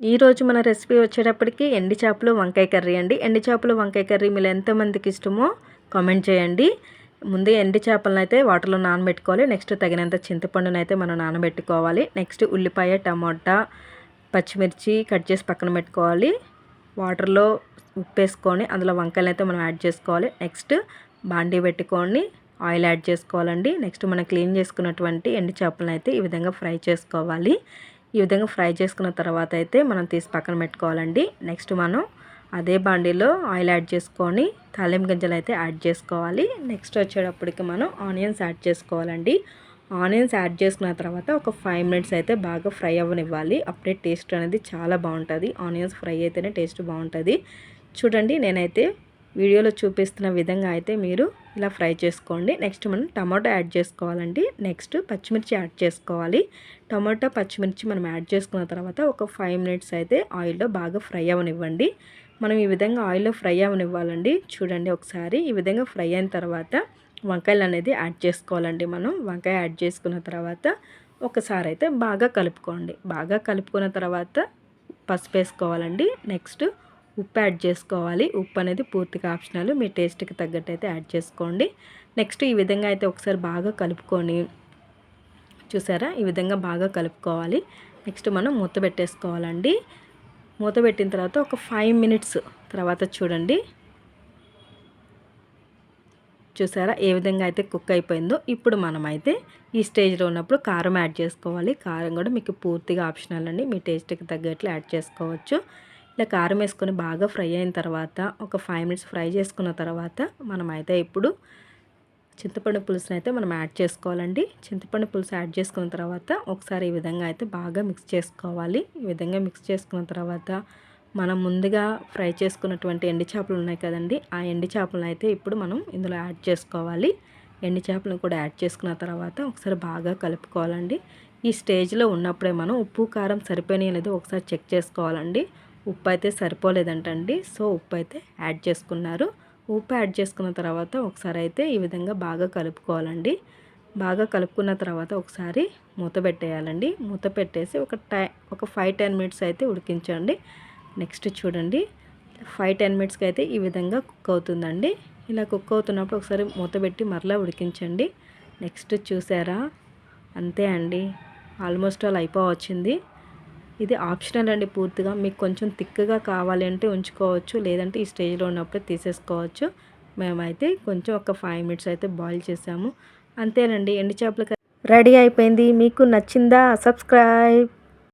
ఈరోజు మన రెసిపీ వచ్చేటప్పటికి ఎండి చేపలు వంకాయ కర్రీ అండి. ఎండి చేపలు వంకాయ కర్రీ మీరు ఎంతమందికి ఇష్టమో కామెంట్ చేయండి. ముందు ఎండి చేపలను అయితే వాటర్లో నానబెట్టుకోవాలి. నెక్స్ట్ తగినంత చింతపండును అయితే మనం నానబెట్టుకోవాలి. నెక్స్ట్ ఉల్లిపాయ టమాటా పచ్చిమిర్చి కట్ చేసి పక్కన పెట్టుకోవాలి. వాటర్లో ఉప్పు వేసుకొని అందులో వంకాయలు అయితే మనం యాడ్ చేసుకోవాలి. నెక్స్ట్ బాండీ పెట్టుకొని ఆయిల్ యాడ్ చేసుకోవాలండి. నెక్స్ట్ మనం క్లీన్ చేసుకున్నటువంటి ఎండి చేపలను అయితే ఈ విధంగా ఫ్రై చేసుకోవాలి. ఈ విధంగా ఫ్రై చేసుకున్న తర్వాత అయితే మనం తీసి పక్కన పెట్టుకోవాలండి. నెక్స్ట్ మనం అదే బాండీలో ఆయిల్ యాడ్ చేసుకొని తాలిం గింజలు అయితే యాడ్ చేసుకోవాలి. నెక్స్ట్ వచ్చేటప్పటికి మనం ఆనియన్స్ యాడ్ చేసుకోవాలండి. ఆనియన్స్ యాడ్ చేసుకున్న తర్వాత ఒక ఫైవ్ మినిట్స్ అయితే బాగా ఫ్రై అవ్వనివ్వాలి. అప్పుడే టేస్ట్ అనేది చాలా బాగుంటుంది. ఆనియన్స్ ఫ్రై అయితేనే టేస్ట్ బాగుంటుంది. చూడండి నేనైతే వీడియోలో చూపిస్తున్న విధంగా అయితే మీరు ఇలా ఫ్రై చేసుకోండి. నెక్స్ట్ మనం టమాటో యాడ్ చేసుకోవాలండి. నెక్స్ట్ పచ్చిమిర్చి యాడ్ చేసుకోవాలి. టమాటో పచ్చిమిర్చి మనం యాడ్ చేసుకున్న తర్వాత ఒక ఫైవ్ మినిట్స్ అయితే ఆయిల్లో బాగా ఫ్రై అవ్వనివ్వండి మనం ఈ విధంగా ఆయిల్లో ఫ్రై అవ్వనివ్వాలండి చూడండి ఒకసారి. ఈ విధంగా ఫ్రై అయిన తర్వాత వంకాయలు అనేది యాడ్ చేసుకోవాలండి మనం. వంకాయ యాడ్ చేసుకున్న తర్వాత ఒకసారి అయితే బాగా కలుపుకోండి. బాగా కలుపుకున్న తర్వాత పసుపు వేసుకోవాలండి. నెక్స్ట్ ఉప్పు యాడ్ చేసుకోవాలి. ఉప్పు అనేది పూర్తిగా ఆప్షనల్. మీ టేస్ట్కి తగ్గట్టు అయితే యాడ్ చేసుకోండి. నెక్స్ట్ ఈ విధంగా అయితే ఒకసారి బాగా కలుపుకొని చూసారా? ఈ విధంగా బాగా కలుపుకోవాలి. నెక్స్ట్ మనం మూత పెట్టేసుకోవాలండి. మూత పెట్టిన తర్వాత ఒక ఫైవ్ మినిట్స్ తర్వాత చూడండి. చూసారా? ఏ విధంగా అయితే కుక్ అయిపోయిందో ఇప్పుడు మనమైతే ఈ స్టేజ్లో ఉన్నప్పుడు కారం యాడ్ చేసుకోవాలి. కారం కూడా మీకు పూర్తిగా ఆప్షనల్ అండి. మీ టేస్ట్కి తగ్గట్లు యాడ్ చేసుకోవచ్చు. ఇలా కారం వేసుకొని బాగా ఫ్రై అయిన తర్వాత ఒక ఫైవ్ మినిట్స్ ఫ్రై చేసుకున్న తర్వాత మనమైతే ఇప్పుడు చింతపండు పులుసుని అయితే మనం యాడ్ చేసుకోవాలండి. చింతపండు పులుసు యాడ్ చేసుకున్న తర్వాత ఒకసారి ఈ విధంగా అయితే బాగా మిక్స్ చేసుకోవాలి. ఈ విధంగా మిక్స్ చేసుకున్న తర్వాత మనం ముందుగా ఫ్రై చేసుకున్నటువంటి ఎండి చేపలు ఉన్నాయి కదండి ఆ ఎండి చేపలను అయితే ఇప్పుడు మనం ఇందులో యాడ్ చేసుకోవాలి. ఎండి చేపలను కూడా యాడ్ చేసుకున్న తర్వాత ఒకసారి బాగా కలుపుకోవాలండి. ఈ స్టేజ్లో ఉన్నప్పుడే మనం ఉప్పు కారం సరిపోయినాయి అనేది ఒకసారి చెక్ చేసుకోవాలండి. ఉప్పు అయితే సరిపోలేదంటండి. సో ఉప్పు అయితే యాడ్ చేసుకున్నారు. ఉప్పు యాడ్ చేసుకున్న తర్వాత ఒకసారి అయితే ఈ విధంగా బాగా కలుపుకోవాలండి. బాగా కలుపుకున్న తర్వాత ఒకసారి మూత పెట్టేయాలండి. మూత పెట్టేసి ఒక టై ఒక ఫైవ్ టెన్ మినిట్స్ అయితే ఉడికించండి. నెక్స్ట్ చూడండి. ఫైవ్ టెన్ మినిట్స్కి అయితే ఈ విధంగా కుక్ అవుతుందండి. ఇలా కుక్ అవుతున్నప్పుడు ఒకసారి మూత పెట్టి మరలా ఉడికించండి. నెక్స్ట్ చూసారా? అంతే అండి. ఆల్మోస్ట్ ఆల్ అయిపోవచ్చింది. ఇది ఆప్షనల్ అండి పూర్తిగా. మీకు కొంచెం థిక్గా కావాలి అంటే ఉంచుకోవచ్చు. లేదంటే ఈ స్టేజ్లో ఉన్నప్పుడే తీసేసుకోవచ్చు. మేమైతే కొంచెం ఒక ఫైవ్ మినిట్స్ అయితే బాయిల్ చేసాము. అంతేనండి. ఎండు చేపలకి రెడీ అయిపోయింది. మీకు నచ్చిందా? సబ్స్క్రైబ్.